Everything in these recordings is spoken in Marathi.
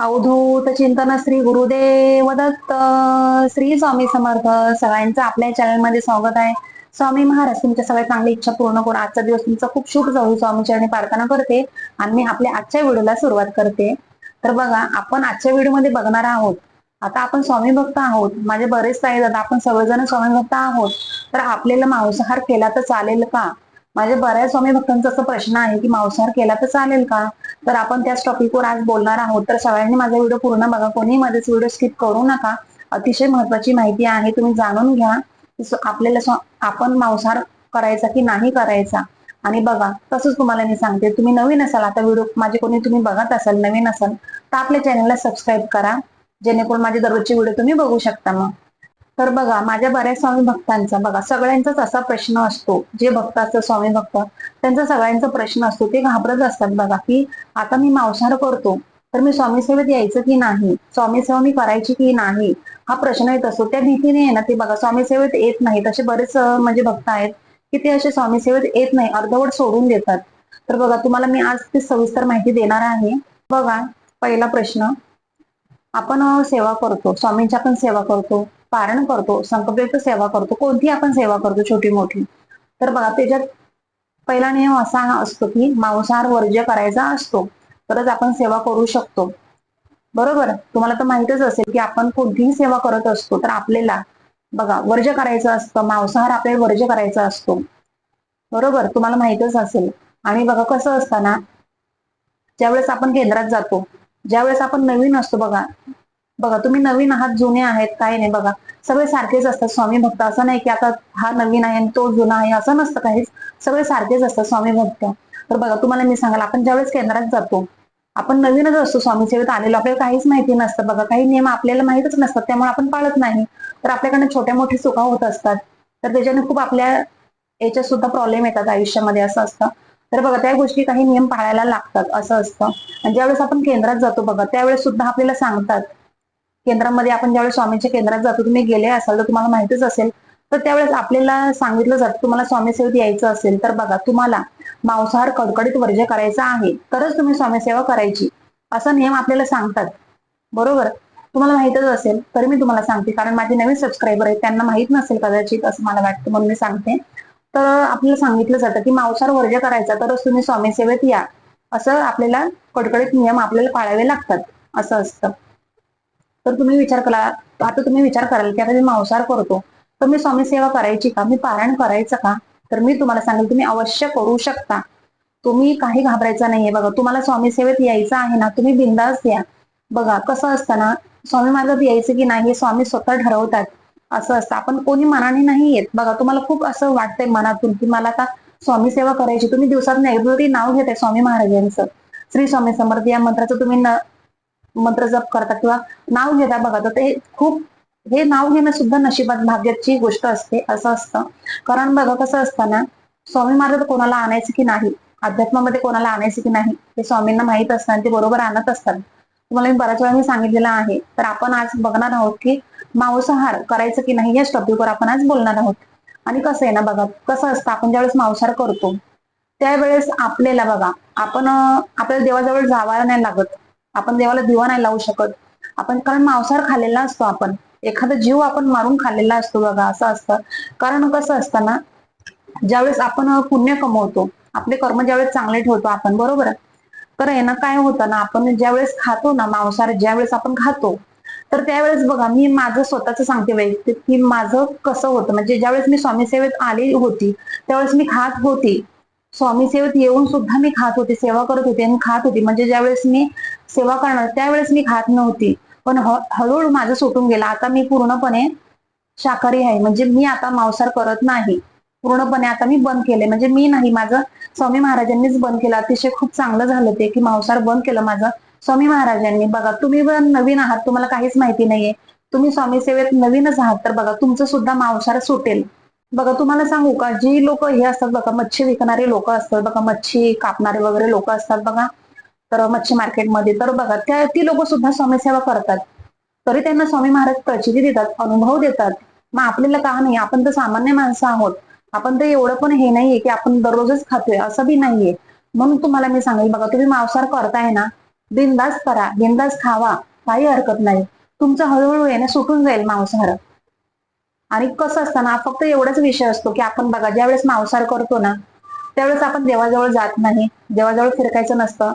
अवधूत चिंतन श्री गुरुदेव दत्त श्री स्वामी समर्थ सगळ्यांचं आपल्या चॅनलमध्ये स्वागत आहे. स्वामी महाराज तुमच्या सगळ्या चांगली इच्छा पूर्ण करून आजचा दिवस तुमचा खूप शुभ जाऊ. स्वामी चरणी प्रार्थना करते आणि मी आपल्या आजच्या व्हिडिओला सुरुवात करते. तर बघा आपण आजच्या व्हिडिओमध्ये बघणार आहोत. आता आपण स्वामी भक्त आहोत. माझे बरेच आहेत आता आपण सगळेजण स्वामी भक्त आहोत. तर आपल्याला मांसाहार केला तर चालेल का? माझ्या बऱ्याच स्वामी भक्तांचा असा प्रश्न आहे की मांसाहार केला तर चालेल का? तर आपण त्याच टॉपिकवर आज बोलणार आहोत. तर सगळ्यांनी माझा व्हिडिओ पूर्ण बघा. कोणी मध्येच व्हिडिओ स्किप करू नका. अतिशय महत्वाची माहिती आहे. तुम्ही जाणून घ्या. आपल्याला आपण मांसाहार करायचा की नाही करायचा? आणि बघा तसंच तुम्हाला मी सांगते. तुम्ही नवीन असाल आता व्हिडिओ माझे कोणी तुम्ही बघत असाल नवीन असाल तर आपल्या चॅनलला सबस्क्राईब करा. जेणेकरून माझे दररोजचे व्हिडिओ तुम्ही बघू शकता मग. तर बघा माझ्या बऱ्याच स्वामी भक्तांचा बघा सगळ्यांचाच असा प्रश्न असतो. जे भक्त असतात स्वामी भक्त त्यांचा सगळ्यांचा प्रश्न असतो. ते घाबरत असतात बघा की आता मी मांसाहार करतो तर मी स्वामी सेवेत यायचं की नाही? स्वामी सेवा मी करायची की नाही? हा प्रश्न येत असतो. त्या भीतीने आहे ना ते बघा स्वामी सेवेत येत नाहीत असे बरेच म्हणजे भक्त आहेत की ते असे स्वामी सेवेत येत नाही अर्धवट सोडून देतात. तर बघा तुम्हाला मी आज ती सविस्तर माहिती देणार आहे. बघा पहिला प्रश्न. आपण सेवा करतो. स्वामींची आपण सेवा करतो. पारण करतो संकल्पित सेवा करतो कोणती आपण सेवा करतो छोटी मोठी तर बघा त्याच्यात पहिला नियम असा असतो की मांसाहार वर्ज्य करायचा असतो तरच आपण सेवा करू शकतो. बरोबर? तुम्हाला तर माहितच असेल की आपण कोणतीही सेवा करत असतो तर आपल्याला बघा वर्ज्य करायचं असतं मांसाहार आपल्याला वर्ज्य करायचा असतो. बरोबर? तुम्हाला माहितच असेल. आणि बघा कसं असताना ज्यावेळेस आपण केंद्रात जातो ज्यावेळेस आपण नवीन असतो बघा बघा तुम्ही नवीन आहात जुने आहेत काही नाही बघा. सगळे सारखेच असतात स्वामी भक्त. असं नाही की आता हा नवीन आहे आणि तो जुना आहे असं नसतं काहीच. सगळे सारखेच असतात स्वामी भक्त. तर बघा तुम्हाला मी सांगाल आपण ज्यावेळेस केंद्रात जातो आपण नवीनच असतो स्वामी सेवेत आलेलो. आपल्याला काहीच माहिती नसतं बघा. काही नियम आपल्याला माहितच नसतात त्यामुळे आपण पाळत नाही. तर आपल्याकडनं छोट्या मोठी चुका होत असतात. तर त्याच्याने खूप आपल्या याच्यात सुद्धा प्रॉब्लेम येतात आयुष्यामध्ये. असं असतं. तर बघा त्या गोष्टी काही नियम पाळायला लागतात. असं असतं. आणि ज्यावेळेस आपण केंद्रात जातो बघा त्यावेळेस सुद्धा आपल्याला सांगतात केंद्रामध्ये आपण ज्यावेळेस स्वामींच्या केंद्रात जातो तुम्ही गेले असाल तर तुम्हाला माहितीच असेल. तर त्यावेळेस आपल्याला सांगितलं जातं तुम्हाला स्वामी सेवेत यायचं असेल तर बघा तुम्हाला मांसाहार कडकडीत वर्ज्य करायचा आहे तरच तुम्ही स्वामी सेवा करायची. असा नियम आपल्याला सांगतात. बरोबर? तुम्हाला माहितच असेल तरी मी तुम्हाला सांगते कारण माझे नवीन सबस्क्रायबर आहेत त्यांना माहीत नसेल कदाचित असं मला वाटतं म्हणून मी सांगते. तर आपल्याला सांगितलं जातं की मांसाहार वर्ज्य करायचा तरच तुम्ही स्वामी सेवेत या. असं आपल्याला कडकडीत नियम आपल्याला पाळावे लागतात असं असतं. तर तुम्ही विचार करा. आता तुम्ही विचार कराल की आता मी मांसाहार करतो. तर मी स्वामी सेवा करायची का? मी पारायण करायचं का? तर मी तुम्हाला सांगेल तुम्ही अवश्य करू शकता. तुम्ही काही घाबरायचं नाहीये बघा. तुम्हाला स्वामी सेवेत यायचं आहे ना तुम्ही बिंदास या. बघा कसं असतं ना स्वामी मार्गात यायचं की नाही हे स्वामी स्वतः ठरवतात. असं असतं. आपण कोणी मनाने नाही येत. बघा तुम्हाला खूप असं वाटतंय मनातून की मला आता स्वामी सेवा करायची. तुम्ही दिवसात एकदा तरी नाव घेताय स्वामी महाराजांचं. श्री स्वामी समर्थ या मंत्राचं तुम्ही मंत्र जप करता किंवा नाव घेता बघा तर ते खूप हे नाव घेणं सुद्धा नशिबात भाग्याची गोष्ट असते असं असतं. कारण बघा कसं असतं ना स्वामी महाराज कोणाला आणायचं की नाही अध्यात्मामध्ये कोणाला आणायचं की नाही हे स्वामींना माहीत असतं आणि ते बरोबर आणत असतात. तुम्हाला मी बऱ्याच वेळा मी सांगितलेलं आहे तर आपण आज बघणार आहोत की मांसाहार करायचं की नाही याच टॉपिकवर आपण आज बोलणार आहोत. आणि कसं आहे ना बघा कसं असतं आपण ज्यावेळेस मांसाहार करतो त्यावेळेस आपल्याला बघा आपण आपल्याला देवाजवळ जावायला नाही लागत. आपण देवाला दिवा नाही लावू शकत. आपण कारण मांसाहार खाल्लेला असतो आपण. एखादा जीव आपण मारून खाल्लेला असतो बघा असं असतं. कारण कसं असतं ना ज्यावेळेस आपण पुण्य कमवतो आपले कर्म ज्यावेळेस चांगले ठेवतो आपण बरोबर? तर आहे ना काय होतं ना आपण ज्यावेळेस खातो ना मांसाहार ज्यावेळेस आपण खातो तर त्यावेळेस बघा मी माझं स्वतःच सांगते वैयक्तिक की माझं कसं होतं म्हणजे ज्यावेळेस मी स्वामी सेवेत आली होती त्यावेळेस मी खात होती. स्वामी सेवेत येऊन सुद्धा मी खात होते सेवा करत होते आणि खात होती. म्हणजे ज्यावेळेस मी सेवा करणार त्यावेळेस मी खात नव्हती. पण हळूहळू माझं सुटून गेलं. आता मी पूर्णपणे शाकाहारी आहे. म्हणजे मी आता मांसाहार करत नाही. पूर्णपणे आता मी बंद केले म्हणजे मी नाही माझं स्वामी महाराजांनीच बंद केलं. अतिशय खूप चांगलं झालं ते की मांसाहार बंद केलं माझं स्वामी महाराजांनी. बघा तुम्ही पण नवीन आहात तुम्हाला काहीच माहिती नाहीये. तुम्ही स्वामी सेवेत नवीनच आहात. तर बघा तुमचं सुद्धा मांसाहार सुटेल. बघा तुम्हाला सांगू का? जी लोक हे असतात बघा मच्छी विकणारे लोक असतात बघा मच्छी कापणारे वगैरे लोक असतात बघा तर मच्छी मार्केटमध्ये. तर बघा त्या ती लोक सुद्धा स्वामी सेवा करतात. तरी त्यांना स्वामी महाराज प्रचिती देतात अनुभव देतात. मग आपल्याला का नाही? आपण तर सामान्य माणसं आहोत. आपण तर एवढं पण हे नाहीये की आपण दररोजच खातोय असं बी नाहीये. म्हणून तुम्हाला मी सांगेल बघा तुम्ही मांसाहार करताय ना बिंदास करा बिंदास खावा काही हरकत नाही. तुमचं हळूहळू आहे ना सुटून जाईल मांसाहार. आणि कसं असतं ना फक्त एवढाच विषय असतो की आपण बघा ज्यावेळेस मांसाहार करतो ना त्यावेळेस आपण देवाजवळ जात नाही देवाजवळ फिरकायचं नसतं.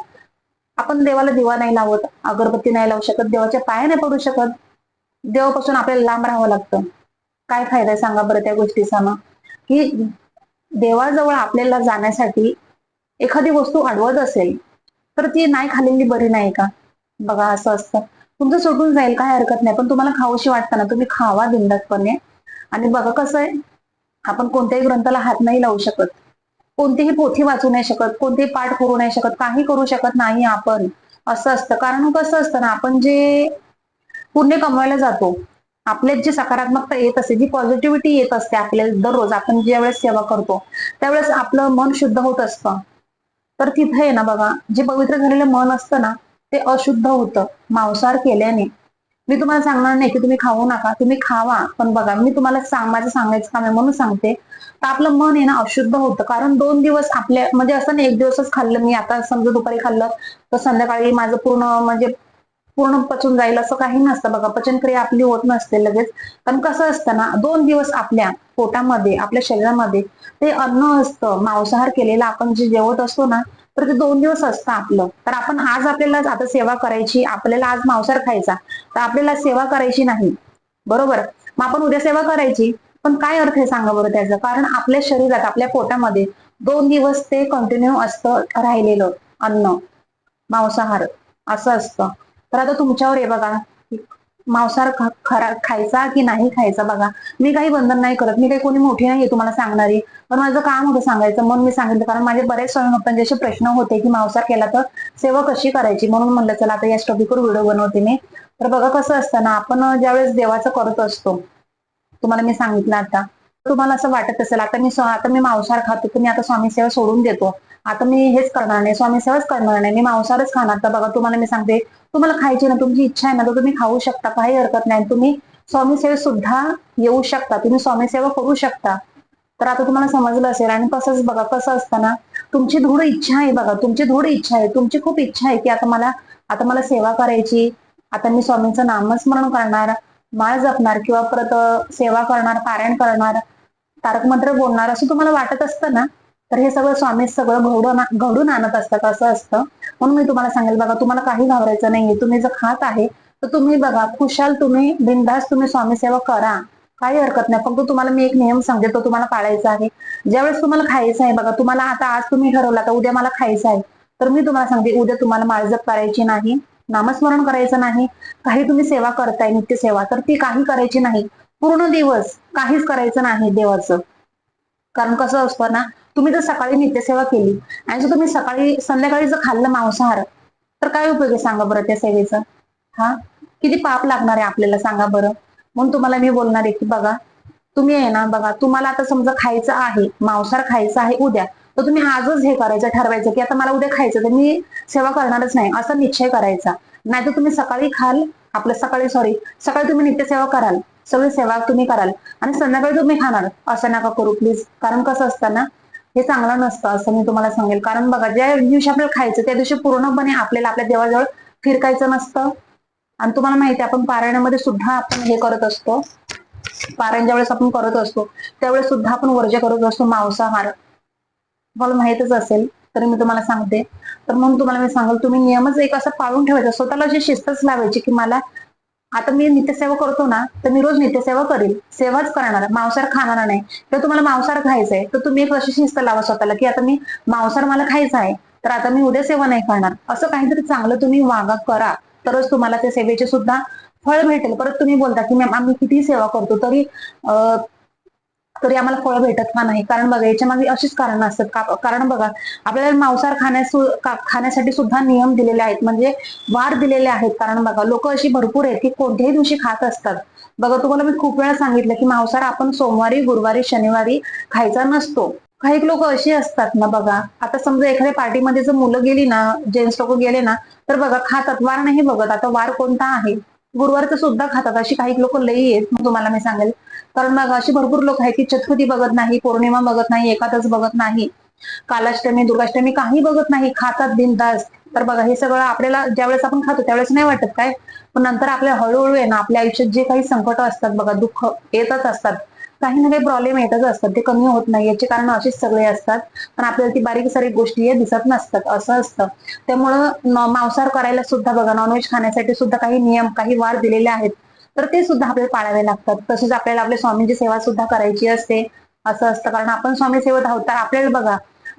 आपण देवाला दिवा नाही लावत अगरबत्ती नाही लावू शकत देवाच्या पाया नाही पडू शकत. देवापासून आपल्याला लांब राहावं लागतं. काय फायदा आहे सांगा बरं त्या गोष्टीचा ना की देवाजवळ आपल्याला जाण्यासाठी एखादी वस्तू अडवत असेल तर ती नाही खाल्लेली बरी नाही का? बघा असं असतं. तुमचं सुटून जाईल काय हरकत नाही. पण तुम्हाला खाऊशी वाटतं ना तुम्ही खावा बिंदासपणे आणि बघा कसं आहे आपण कोणत्याही ग्रंथाला हात नाही लावू शकत. कोणतीही पोथी वाचू नाही शकत कोणतेही पाठ करू नाही शकत काही करू शकत नाही आपण. असं असतं. कारण कसं असतं ना आपण जे पुण्य कमवायला जातो आपल्यात जी सकारात्मकता येत असते जी पॉझिटिव्हिटी येत असते आपल्याला दररोज आपण ज्यावेळेस सेवा करतो त्यावेळेस आपलं मन शुद्ध होत असतं. तर तिथे आहे ना बघा जे पवित्र झालेलं मन असतं ना ते अशुद्ध होतं. मांसाहार केल्याने मी तुम्हाला सांगणार नाही की तुम्ही खाऊ नका तुम्ही खावा. पण बघा मी तुम्हाला सांग माझं सांगायचं काम आहे म्हणून सांगते. तर आपलं मन आहे ना अशुद्ध होतं. कारण दोन दिवस आपल्या म्हणजे असं नाही एक दिवसच खाल्लं मी. आता समजा दुपारी खाल्लं तर संध्याकाळी माझं पूर्ण म्हणजे पूर्ण पचून जाईल असं काही नसतं. बघा पचनक्रिया आपली होत नसते लगेच. पण कसं असतं ना दोन दिवस आपल्या पोटामध्ये आपल्या शरीरामध्ये ते अन्न असतं. मांसाहार केलेलं आपण जे जेवत असतो ना तर ते दोन दिवस असतं आपलं. तर आपण आज आपल्याला आता सेवा करायची आपल्याला आज मांसाहार खायचा तर आपल्याला सेवा करायची नाही. बरोबर? मग आपण उद्या सेवा करायची पण काय अर्थ आहे सांगा बरं त्याचं? कारण आपल्या शरीरात आपल्या पोटामध्ये दोन दिवस ते कंटिन्यू असतं राहिलेलं अन्न मांसाहार असं असतं. तर आता तुमच्यावर आहे बघा मांसाहार खरा खायचा की नाही खायचा बघा. मी काही बंधन नाही करत. मी काही कोणी मोठी नाही तुम्हाला सांगणारी. पण माझं काम होतं सांगायचं. म्हणून मी सांगितलं कारण माझे बरेच स्वयंभक्तांचे जसे प्रश्न होते की मांसाहार केला तर सेवा कशी करायची? म्हणून म्हणलं चला आता या टॉपिकवर व्हिडिओ बनवते मी. तर बघा कसं असतं ना आपण ज्यावेळेस देवाचं करत असतो तुम्हाला मी सांगितलं आता तुम्हाला असं वाटत असेल आता मी आता मी मांसाहार खातो तर मी आता स्वामी सेवा सोडून देतो. आता मी हेच करणार नाही स्वामी सेवाच करणार नाही मी मांसाहारच खाणार. तर बघा तुम्हाला मी सांगते तुम्हाला खायची ना तुमची इच्छा आहे ना तर तुम्ही खाऊ शकता काही हरकत नाही. तुम्ही स्वामी सेवेत सुद्धा येऊ शकता तुम्ही स्वामी सेवा करू शकता. तर आता तुम्हाला समजलं असेल आणि कसंच बघा कसं असतं ना तुमची धूड इच्छा आहे बघा तुमची धूड इच्छा आहे तुमची खूप इच्छा आहे की आता मला आता मला सेवा करायची आता मी स्वामींचं नामस्मरण करणार माळ जपणार किंवा परत सेवा करणार पारायण करणार तारक मंत्र बोलणार असं तुम्हाला वाटत असतं ना तर हे सगळं स्वामी सगळं घडून घडून आणत असतात असं असतं. म्हणून मी तुम्हाला सांगेल बघा तुम्हाला काही घाबरायचं नाहीये तुम्ही जर खात आहे तर तुम्ही बघा खुशाल तुम्ही बिनधास्त तुम्ही स्वामी सेवा करा. काही हरकत नाही. फक्त तुम्हाला मी एक नियम सांगते तो तुम्हाला पाळायचा आहे. ज्यावेळेस तुम्हाला खायचं आहे बघा तुम्हाला आता आज तुम्ही ठरवलं तर उद्या मला खायचं आहे. तर मी तुम्हाला सांगते उद्या तुम्हाला माळजप करायची नाही नामस्मरण करायचं नाही. काही तुम्ही सेवा करताय नित्यसेवा तर ती काही करायची नाही. पूर्ण दिवस काहीच करायचं नाही देवाचं. कारण कसं असतं ना तुम्ही जर सकाळी नित्यसेवा केली आणि जर तुम्ही सकाळी संध्याकाळी जर खाल्लं मांसाहार तर काय उपयोग आहे? सांगा बरं त्या सेवेचा. हा? किती पाप लागणार आहे आपल्याला सांगा बरं. म्हणून तुम्हाला मी बोलणार आहे की बघा तुम्ही आहे ना बघा तुम्हाला आता समजा खायचं आहे मांसाहार खायचं आहे उद्या तर तुम्ही आजच हे करायचं ठरवायचं की आता मला उद्या खायचं तर मी सेवा करणारच नाही असा निश्चय करायचा. नाहीतर तुम्ही सकाळी खाल आपलं सकाळी सॉरी सकाळी तुम्ही नित्यसेवा कराल सगळी सेवा तुम्ही कराल आणि संध्याकाळी तुम्ही खाणार असं नका करू प्लीज कारण कसं असतं ना हे चांगलं नसतं असं मी तुम्हाला सांगेल. कारण बघा ज्या दिवशी आपल्याला खायचं त्या दिवशी पूर्णपणे आपल्याला आपल्या देवाजवळ फिरकायचं नसतं. आणि तुम्हाला माहिती आहे आपण पारायणामध्ये सुद्धा आपण हे करत असतो. पारायण ज्यावेळेस आपण करत असतो त्यावेळेस सुद्धा आपण वर्ज्य करत असतो मांसाहार. तुम्हाला माहितच असेल तरी मी तुम्हाला सांगते. तर म्हणून तुम्हाला मी सांगेल तुम्ही नियमच एक असं पाळून ठेवायचा. स्वतःला अशी शिस्तच लावायची की मला आता मी नित्यसेवा करतो ना तर मी रोज नित्यसेवा करेल सेवाच करणार मांसाहार खाणार नाही. तर तुम्हाला मांसाहार खायचा आहे तर तुम्ही एक अशी शिस्त लावा स्वतःला की आता मी मांसाहार मला खायचा आहे तर आता मी उद्या सेवा नाही करणार. असं काहीतरी चांगलं तुम्ही वागा करा. तरच तुम्हाला त्या सेवेचे सुद्धा फळ भेटेल. परत तुम्ही बोलता की मॅम आम्ही किती सेवा करतो तरी तरी आम्हाला फळ भेटत का नाही? कारण बघा याच्या मागे अशीच कारण असतात. का- कारण बघा आपल्याला मांसाहार खाण्यास खाण्यासाठी सुद्धा नियम दिलेले आहेत. म्हणजे वार दिलेले आहेत. कारण बघा लोक अशी भरपूर आहेत की कोणत्याही दिवशी खात असतात. बघा तुम्हाला मी खूप वेळा सांगितलं की मांसाहार आपण सोमवारी गुरुवारी शनिवारी खायचा नसतो. काही लोक अशी असतात ना बघा. आता समजा एखाद्या पार्टीमध्ये जर मुलं गेली ना जेंट्स लोक गेले ना तर बघा खातात. वार नाही बघत. आता वार कोणता आहे? गुरुवारचं सुद्धा खातात. अशी काही लोक लई आहेत तुम्हाला मी सांगेल. कारण बघा अशी भरपूर लोक आहेत की चतुर्थी बघत नाही पौर्णिमा बघत नाही एकादश बघत नाही कालाष्टमी दुर्गाष्टमी काही बघत नाही खातात बिनदास तर बघा हे सगळं आपल्याला ज्यावेळेस आपण खातो त्यावेळेस नाही वाटत काय? पण नंतर आपल्या हळूहळू आहे ना आपल्या आयुष्यात जे काही संकट असतात बघा दुःख येतच असतात. काही ना काही प्रॉब्लेम येतच असतात. ते कमी होत नाही. याचे कारण असेच सगळे असतात. पण आपल्याला ती बारीक सारीक गोष्टी दिसत नसतात. असं असतं. त्यामुळं मांसाहार करायला सुद्धा बघा नॉनव्हेज खाण्यासाठी सुद्धा काही नियम काही वार दिलेले आहेत. तर ते सुद्धा आपल्याला पाळावे लागतात. तसेच आपल्याला आपल्या स्वामींची सेवा सुद्धा करायची असते. असं असतं. कारण आपण स्वामी सेवत आहोत. तर आपल्याला बघा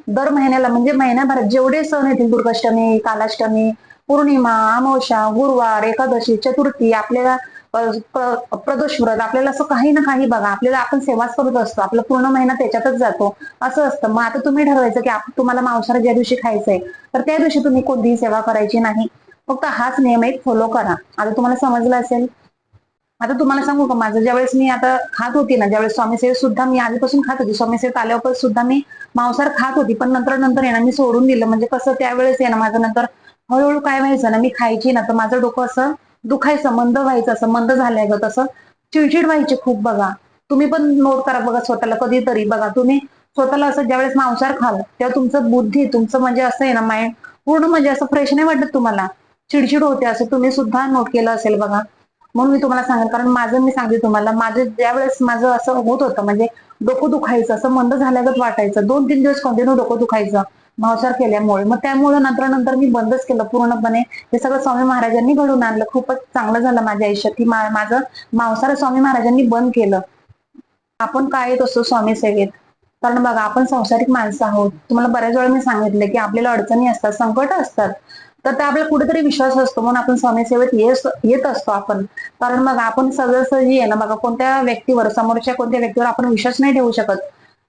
दर महिन्याला म्हणजे महिन्याभरात जेवढे सण येतील दुर्गाष्टमी कालाष्टमी पौर्णिमा अमावस्या गुरुवार एकादशी चतुर्थी आपल्याला प्रदोष व्रत. आपल्याला असं काही ना काही बघा. आपल्याला आपण सेवाच करत असतो. आपला पूर्ण महिना त्याच्यातच जातो. असं असतं. मग आता तुम्ही ठरवायचं की आपण तुम्हाला मांसाहार ज्या दिवशी खायचंय तर त्या दिवशी तुम्ही कोणतीही सेवा करायची नाही. फक्त हाच नियम एक फॉलो करा. आता तुम्हाला समजलं असेल? आता तुम्हाला सांगू का? माझं ज्यावेळेस मी आता खात होती ना ज्यावेळेस स्वामी सेवेत सुद्धा मी आधीपासून खात होती. स्वामी सेवेत आल्यावर सुद्धा मी मांसाहार खात होती. पण नंतर नंतर येणं मी सोडून दिलं. म्हणजे कसं त्यावेळेस आहे ना माझं नंतर हळूहळू काय व्हायचं ना मी खायची ना तर माझं डोकं असं दुखायचं मंद व्हायचं असं मंद झालंय ग तसं चिडचिड व्हायची खूप बघा. तुम्ही पण नोट करा बघा स्वतःला कधीतरी. बघा तुम्ही स्वतःला असं ज्यावेळेस मांसाहार खाल तेव्हा तुमचं बुद्धी तुमचं म्हणजे असं आहे ना माइंड पूर्ण म्हणजे असं फ्रेश नाही वाटत तुम्हाला. चिडचिड होते असं तुम्ही सुद्धा नोट केलं असेल बघा. म्हणून मी तुम्हाला सांगेल कारण माझं मी सांगते तुम्हाला माझं ज्यावेळेस माझं असं होत होतं म्हणजे डोकं दुखायचं असं मंद झाल्यागत वाटायचं. दोन तीन दिवस कंटिन्यू डोकं दुखायचं. भावसार केल्यामुळे. मग त्यामुळे नंतर नंतर मी बंदच केलं. पूर्णपणे हे सगळं स्वामी महाराजांनी घडून आणलं. खूपच चांगलं झालं माझ्या आयुष्यात. की माझं मांसाहार स्वामी महाराजांनी बंद केलं. आपण काय येत असतो स्वामी सेवेत? कारण बघा आपण संसारिक माणसं आहोत. तुम्हाला बऱ्याच वेळा मी सांगितलं की आपल्याला अडचणी असतात संकट असतात. तर त्या आपल्याला कुठेतरी विश्वास असतो. म्हणून आपण स्वामी सेवेत येत असतो आपण. कारण मग आपण सहजासहजी आहे ना बघा कोणत्या व्यक्तीवर समोरच्या कोणत्या व्यक्तीवर आपण विश्वास नाही ठेवू शकत.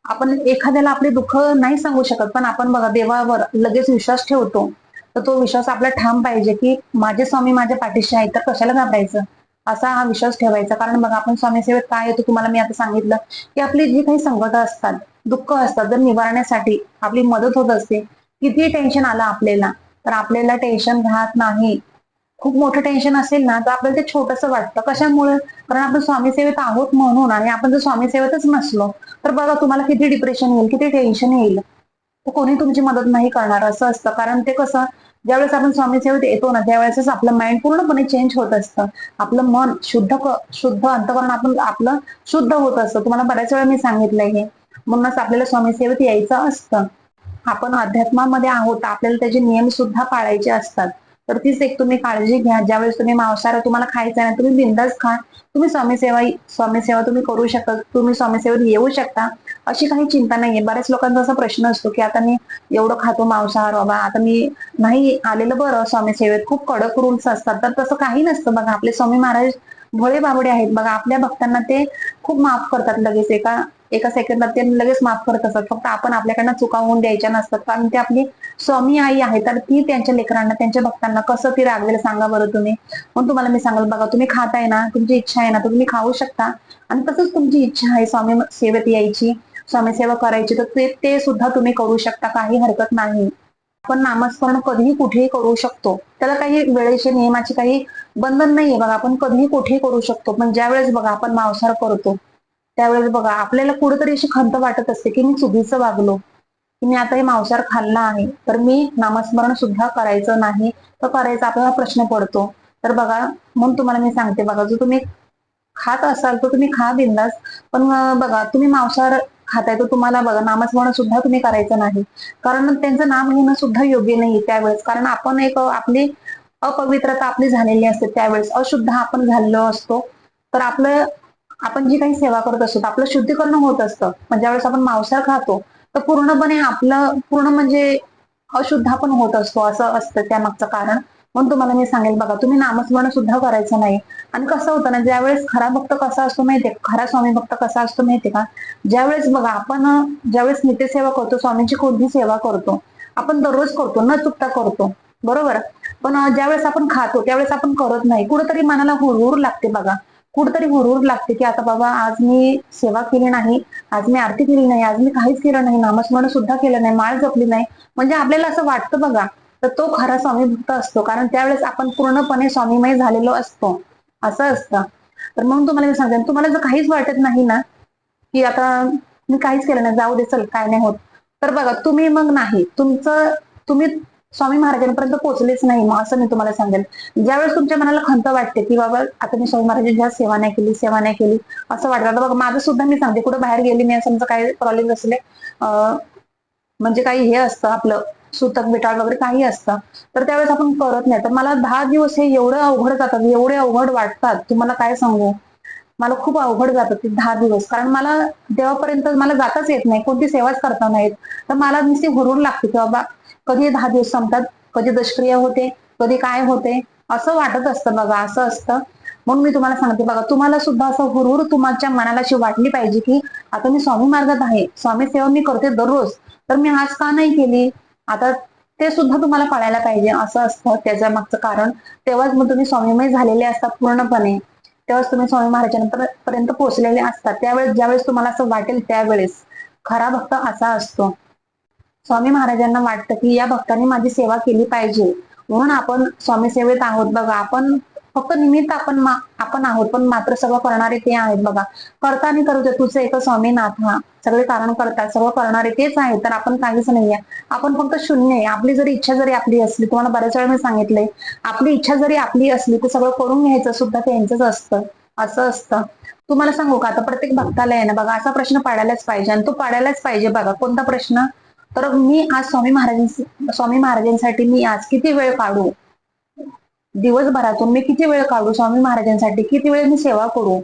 आपण एखाद्याला आपले दुःख नाही सांगू शकत पण आपण बघा देवावर लगेच विश्वास ठेवतो. तर तो विश्वास आपला ठाम पाहिजे की माझे स्वामी माझ्या पाठीशी आहेत तर कशाला घाबरायचं? असा हा विश्वास ठेवायचा. कारण बघा आपण स्वामी सेवेत काय येतो तुम्हाला मी आता सांगितलं की आपली जी काही संकट असतात दुःख असतात जर निवारण्यासाठी आपली मदत होत असते किती टेन्शन आलं आपल्याला तर आपल्याला टेन्शन राहत नाही. खूप मोठं टेन्शन असेल ना तर आपल्याला ते छोटस वाटतं. कशामुळे? कारण आपण स्वामी सेवेत आहोत म्हणून आणि आपण जर स्वामी सेवेतच नसलो तर बघा तुम्हाला किती डिप्रेशन येईल किती टेन्शन येईल. तर कोणी तुमची मदत नाही करणार असं असतं. कारण ते कसं ज्यावेळेस आपण स्वामी सेवेत येतो ना त्यावेळेसच आपलं माइंड पूर्णपणे चेंज होत असतं. आपलं मन शुद्ध शुद्ध अंतकरण आपण आपलं शुद्ध होत असतं. तुम्हाला बऱ्याच वेळा मी सांगितलंय हे म्हणूनच आपल्याला स्वामी सेवेत यायचं असतं. आपण अध्यात्मामध्ये आहोत आपल्याला त्याचे नियम सुद्धा पाळायचे असतात. तर तीच एक तुम्ही काळजी घ्या. ज्यावेळेस तुम्ही मांसाहार तुम्हाला खायचा आहे ना तुम्ही बिंदास खा. तुम्ही स्वामी सेवा स्वामी सेवा तुम्ही करू शकता तुम्ही स्वामी सेवेत येऊ शकता. अशी काही चिंता नाहीये. बऱ्याच लोकांचा असा प्रश्न असतो की आता मी एवढं खातो मांसाहार बाबा. आता मी नाही आलेलं बरं स्वामी सेवेत खूप कडक रूल्स असतात. तर तसं काही नसतं. बघा आपले स्वामी महाराज भोळे बाबडे आहेत. बघा आपल्या भक्तांना ते खूप माफ करतात लगेच. एका एका सेकंदात ते लगेच माफ करत असतात. फक्त आपण आपल्याकडनं चुका होऊन द्यायच्या नसतात. कारण ते आपली स्वामी आई आहे. तर ती त्यांच्या लेकरांना त्यांच्या भक्तांना कसं ती रागवेल सांगा बरं तुम्ही. म्हणून तुम्हाला मी सांगाल बघा तुम्ही खाताय ना तुमची इच्छा आहे ना तर तुम्ही खाऊ शकता. आणि तसंच तुमची इच्छा आहे स्वामी सेवेत यायची स्वामी सेवा करायची तर ते ते सुद्धा तुम्ही करू शकता. काही हरकत नाही. आपण नामस्मरण कधीही कुठेही करू शकतो. त्याला काही वेळेचे नियमाचे काही बंधन नाहीये. बघा आपण कधीही कुठेही करू शकतो. पण ज्यावेळेस बघा आपण मांसाहार करतो त्यावेळेस बघा आपल्याला कुठेतरी अशी खंत वाटत असते की मी चुकीचं वागलो की मी आता हे मांसाहार खाल्ला आहे तर मी नामस्मरण सुद्धा करायचं नाही तर करायचा आपल्याला प्रश्न पडतो. तर बघा म्हणून तुम्हाला मी सांगते बघा जो तुम्ही खात असाल तर तुम्ही खा बिंदास पण बघा तुम्ही मांसाहार खाताय तर तुम्हाला बघा नामस्मरण सुद्धा तुम्ही करायचं नाही. कारण त्यांचं नाम घेणं सुद्धा योग्य नाही त्यावेळेस. कारण आपण एक आपली अपवित्रता आपली झालेली असते त्यावेळेस. अशुद्ध आपण झालेलो असतो. तर आपलं आपण जी काही सेवा करत असतो आपलं शुद्धीकरण होत असतं. म्हणजे ज्यावेळेस आपण मांसाहार खातो तर पूर्णपणे आपलं पूर्ण म्हणजे अशुद्ध पण होत असतो असं असतं त्या मागचं कारण. म्हणून तुम्हाला मी सांगेल बघा तुम्ही नामस्मरण सुद्धा करायचं नाही. आणि कसं होतं ना ज्यावेळेस खरा भक्त कसा असतो माहितीये खरा स्वामी भक्त कसा असतो माहितीये का? ज्यावेळेस बघा आपण ज्यावेळेस नित्यसेवा करतो स्वामींची कोणती सेवा करतो? आपण दररोज करतो न चुकता करतो. बरोबर? पण ज्यावेळेस आपण खातो त्यावेळेस आपण करत नाही. कुठेतरी मनाला हुरहुर लागते बघा. कुठतरी हुरहुर लागते की आता बाबा आज मी सेवा केली नाही आज मी आरती केली नाही आज मी काहीच केलं नाही नामस्मरण सुद्धा केलं नाही माळ जपली नाही. म्हणजे आपल्याला असं वाटतं बघा तर तो खरा स्वामी भक्त असतो. कारण त्यावेळेस आपण पूर्णपणे स्वामीमय झालेलो असतो. असं असतं. तर म्हणून तुम्हाला मी सांगते तुम्हाला जर काहीच वाटत नाही ना की आता मी काहीच केलं नाही जाऊ दे चल काय नाही होत. तर बघा तुम्ही मग नाही. तुमचं तुम्ही स्वामी महाराजांपर्यंत पोहोचलेच नाही मग असं मी तुम्हाला सांगेल ज्यावेळेस तुमच्या मनाला खंत वाटते की बाबा आता मी स्वामी महाराजांची सेवा नाही केली सेवा नाही केली असं वाटतं. आता बघा माझं सुद्धा मी सांगते कुठं बाहेर गेली नाही समजा काही प्रॉब्लेम असले म्हणजे काही हे असतं आपलं सुतक बिटाळ वगैरे काही असतं तर त्यावेळेस आपण करत नाही. तर मला दहा दिवस हे एवढं अवघड जातात एवढे अवघड वाटतात तुम्हाला काय सांगू? मला खूप अवघड जातात ते दहा दिवस. कारण मला देवापर्यंत मला जाताच येत नाही कोणती सेवाच करता नाहीत. तर मला नुसती हुरूर लागते की बाबा कधी दहा दिवस संपतात कधी दशक्रिया होते कधी काय होते असं वाटत असतं बघा असं असतं. म्हणून मी तुम्हाला सांगते बघा तुम्हाला सुद्धा असं हुरहुर तुमच्या मनाला अशी वाटली पाहिजे की आता मी स्वामी मार्गात आहे स्वामी सेवा मी करते दररोज तर मी आज का नाही केली? आता ते सुद्धा तुम्हाला कळायला पाहिजे असं असतं त्याच्या मागचं कारण. तेव्हाच मग तुम्ही स्वामीमय झालेले असतात पूर्णपणे. तेव्हाच तुम्ही स्वामी महाराजांपर्यंत पोहोचलेले असतात. त्यावेळेस ज्यावेळेस तुम्हाला असं वाटेल त्यावेळेस. खरा भक्त असा असतो. स्वामी महाराजांना वाटतं की या भक्तांनी माझी सेवा केली पाहिजे. म्हणून आपण स्वामी सेवेत आहोत बघा. आपण फक्त निमित्त आपण आपण आहोत पण मात्र सगळं करणारे ते आहेत बघा. करताना करू दे तुझं एक स्वामीनाथ हा. सगळे कारण करतात सगळं करणारे तेच आहेत तर आपण काहीच नाहीये आपण फक्त शून्य आहे. आपली जरी इच्छा जरी आपली असली तुम्हाला बऱ्याच वेळा मी सांगितलंय आपली इच्छा जरी आपली असली तर सगळं करून घ्यायचं सुद्धा त्यांचंच असतं. असं असतं. तुम्हाला सांगू का? आता प्रत्येक भक्ताला आहे ना बघा असा प्रश्न पाडायलाच पाहिजे. आणि तो पाडायलाच पाहिजे बघा. कोणता प्रश्न? तर मी आज स्वामी महाराजां स्वामी महाराजांसाठी मी आज किती वेळ काढू? दिवसभरातून मी किती वेळ काढू स्वामी महाराजांसाठी? किती वेळ मी सेवा करू?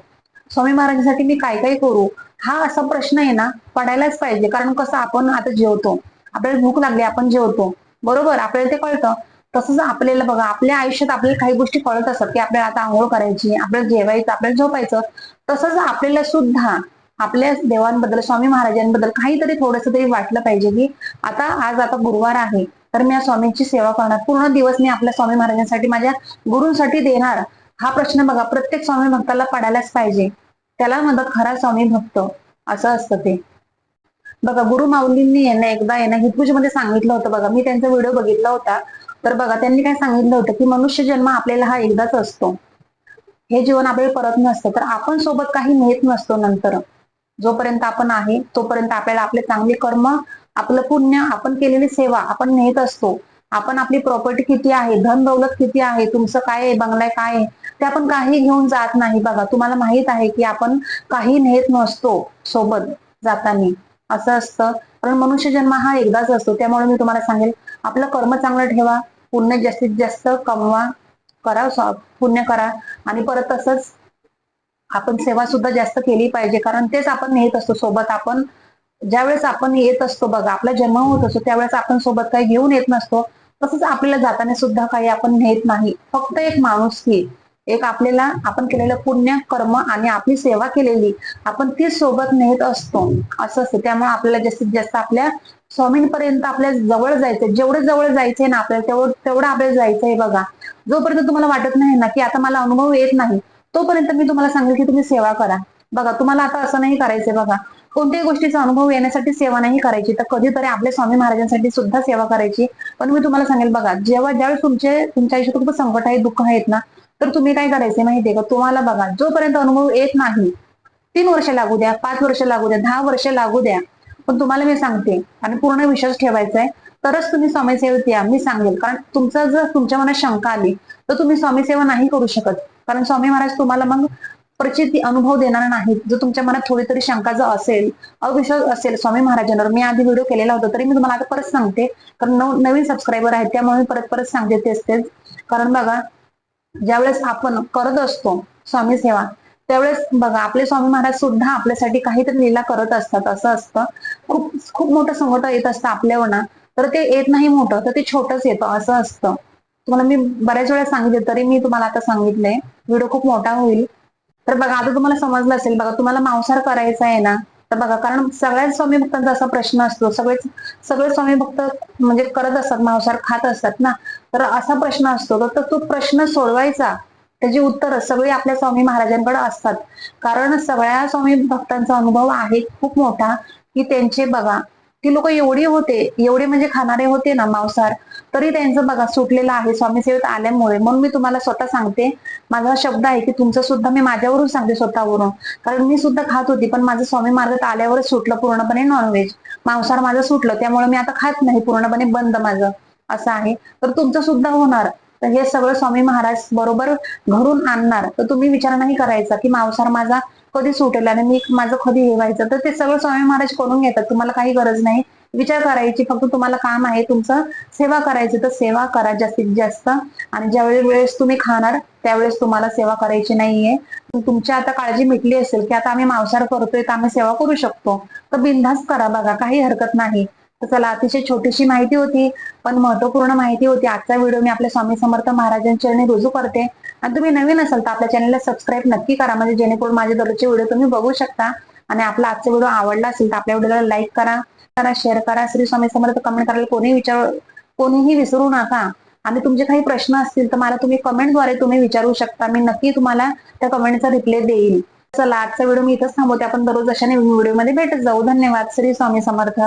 स्वामी महाराजांसाठी मी काय काय करू? हा असा प्रश्न आहे ना पडायलाच पाहिजे. कारण कसं आपण आता जेवतो. आपल्याला भूक लागली आपण जेवतो. बरोबर? आपल्याला ते कळतं. तसंच आपल्याला बघा आपल्या आयुष्यात आपल्याला काही गोष्टी कळत असतात की आपल्याला आता आंघोळ करायची आपल्याला जेवायचं आपल्याला झोपायचं. तसंच आपल्याला सुद्धा आपल्या देवांबद्दल स्वामी महाराजांबद्दल काहीतरी थोडस तरी वाटलं पाहिजे की आता आज आता गुरुवार आहे तर मी या स्वामींची सेवा करणार. पूर्ण दिवस मी आपल्या स्वामी महाराजांसाठी माझ्या गुरुंसाठी देणार. हा प्रश्न बघा प्रत्येक स्वामी भक्ताला पडायलाच पाहिजे. त्याला म्हणतात खरा स्वामी भक्त. असं असतं ते. बघा गुरु माऊलींनी यांना एकदा यांना हितपूजमध्ये सांगितलं होतं बघा. मी त्यांचा व्हिडिओ बघितला होता. तर बघा त्यांनी काय सांगितलं होतं की मनुष्य जन्म आपल्याला हा एकदाच असतो. हे जीवन आपल्याला परत नसतं. तर आपण सोबत काही नेत नसतो नंतर. जोपर्यंत आपण आहे तोपर्यंत आपल्याला आपले चांगले कर्म आपलं पुण्य आपण केलेली सेवा आपण नेत असतो. आपण आपली प्रॉपर्टी किती आहे धन दौलत किती आहे तुमचं काय आहे बंगला काय आहे ते आपण काही घेऊन जात नाही बघा. तुम्हाला माहीत आहे की आपण काही नेत नसतो सोबत जाताना. असं असतं. कारण मनुष्य जन्म हा एकदाच असतो. त्यामुळे मी तुम्हाला सांगेल आपलं कर्म चांगलं ठेवा पुण्य जास्तीत जास्त कमवा करा पुण्य करा. आणि परत तसंच आपण सेवा सुद्धा जास्त केली पाहिजे. कारण तेच आपण नेत असतो सोबत. आपण ज्यावेळेस आपण येत असतो बघा आपला जन्म होत असतो त्यावेळेस आपण सोबत काही घेऊन येत नसतो. तसंच आपल्याला जाताना सुद्धा काही आपण नेत नाही. फक्त एक माणूस की एक आपल्याला आपण केलेलं पुण्य कर्म आणि आपली सेवा केलेली आपण ती सोबत नेत असतो. असं असतं. त्यामुळे आपल्याला जास्तीत जास्त आपल्या स्वामींपर्यंत आपल्या जवळ जायचंय. जेवढं जवळ जायचंय ना आपल्याला तेवढं तेवढं आपल्याला जायचंय बघा. जोपर्यंत तुम्हाला वाटत नाही ना की आता मला अनुभव येत नाही तोपर्यंत मी तुम्हाला सांगेल की तुम्ही सेवा करा. बघा तुम्हाला आता असं नाही करायचंय बघा. कोणत्याही गोष्टीचा अनुभव येण्यासाठी सेवा नाही करायची. तर कधीतरी आपल्या स्वामी महाराजांसाठी सुद्धा सेवा करायची. पण मी तुम्हाला सांगेल बघा जेव्हा ज्यावेळेस तुमचे तुमच्या आयुष्यात खूप संकट आहे दुःख आहेत ना तर तुम्ही काय करायचे माहितीये का? तुम्हाला बघा जोपर्यंत अनुभव येत नाही तीन वर्ष लागू द्या पाच वर्ष लागू द्या दहा वर्ष लागू द्या पण तुम्हाला मी सांगते आणि पूर्ण विश्वास ठेवायचा आहे तरच तुम्ही स्वामी सेवेत या मी सांगेल. कारण तुमचा जर तुमच्या मनात शंका आली तर तुम्ही स्वामी सेवा नाही करू शकत. कारण स्वामी महाराज तुम्हाला मग प्रचिती अनुभव देणार नाहीत. जर तुमच्या मनात थोडी तरी शंका जर असेल अविश्वास असेल स्वामी महाराजांवर मी आधी व्हिडिओ केलेला होता तरी मी तुम्हाला आता परत सांगते. कारण नव- नवीन सबस्क्रायबर आहेत त्यामुळे मी परत परत सांगते तेच तेच. कारण बघा ज्यावेळेस आपण करत असतो स्वामी सेवा त्यावेळेस बघा आपले स्वामी महाराज सुद्धा आपल्यासाठी काहीतरी लीला करत असतात असं असतं. खूप खूप मोठं संकट येत असतं आपल्यावर ना तर ते येत नाही मोठं तर ते छोटंच येतं असं असतं. तुम्हाला मी बऱ्याच वेळा सांगितले तरी मी तुम्हाला आता सांगितलंय. व्हिडिओ खूप मोठा होईल. तर बघा आता तुम्हाला समजलं असेल बघा तुम्हाला मांसाहार करायचा आहे ना तर बघा कारण सगळ्याच स्वामी भक्तांचा असा प्रश्न असतो. सगळेच सगळे स्वामी भक्त म्हणजे करत असतात मांसाहार खात असतात ना. तर असा प्रश्न असतो. तर तो प्रश्न सोडवायचा त्याची उत्तर सगळी आपल्या स्वामी महाराजांकडे असतात. कारण सगळ्या स्वामी भक्तांचा अनुभव आहे खूप मोठा की त्यांचे बघा ती लोक एवढी होते एवढे म्हणजे खाणारे होते ना मांसाहार तरी त्यांचं बघा सुटलेलं आहे. स्वामी सेवेत आल्यामुळे. म्हणून मी तुम्हाला स्वतः सांगते माझा शब्द आहे की तुमचं सुद्धा मी माझ्यावरून सांगते स्वतःवरून. कारण मी सुद्धा खात होती पण माझं स्वामी मार्गात आल्यावरच सुटलं पूर्णपणे नॉनव्हेज मांसाहार माझं सुटलं त्यामुळे मी आता खात नाही पूर्णपणे बंद माझं. असं आहे. तर तुमचं सुद्धा होणार. तर हे सगळं स्वामी महाराज बरोबर घरून आणणार. तर तुम्ही विचार नाही करायचा की मांसाहार माझा कधी सुटेल आणि मी माझं कधी हे व्हायचं? तर ते सगळं स्वामी महाराज करून घेतात. तुम्हाला काही गरज नाही. विचार करायची. फक्त तुम्हाला काम आहे. तुमचं सेवा करायची. तर सेवा करा जास्तीत जास्त. आणि ज्यावेळी वेळेस तुम्ही खाणार त्यावेळेस तुम्हाला सेवा करायची नाहीये. तुमची आता काळजी मिटली असेल की आता आम्ही मांसाहार करतोय तर आम्ही सेवा करू शकतो. तर बिनधास्त करा बघा. काही हरकत नाही. तर चला अतिशय छोटीशी माहिती होती पण महत्त्वपूर्ण माहिती होती. आजचा व्हिडिओ मी आपल्या स्वामी समर्थ महाराजांच्या रुजू करते. आणि तुम्ही नवीन असाल तर आपल्या चॅनलला सबस्क्राईब नक्की करा. म्हणजे जेणेकरून माझे दररोजचे व्हिडिओ तुम्ही बघू शकता. आणि आपला आजचा व्हिडिओ आवडला असेल तर आपल्या व्हिडिओला लाईक करा. करा शेअर करा. श्री स्वामी समर्थ कमेंट करायला कोणी विचार कोणीही विसरू नका. आणि तुमचे काही प्रश्न असतील तर मला तुम्ही कमेंटद्वारे तुम्ही विचारू शकता. मी नक्की तुम्हाला त्या कमेंटचा रिप्लाय देईल. चला आजचा व्हिडिओ मी इथंच थांबवते. आपण दररोज अशाने व्हिडिओमध्ये भेटत जाऊ. धन्यवाद. श्री स्वामी समर्थ.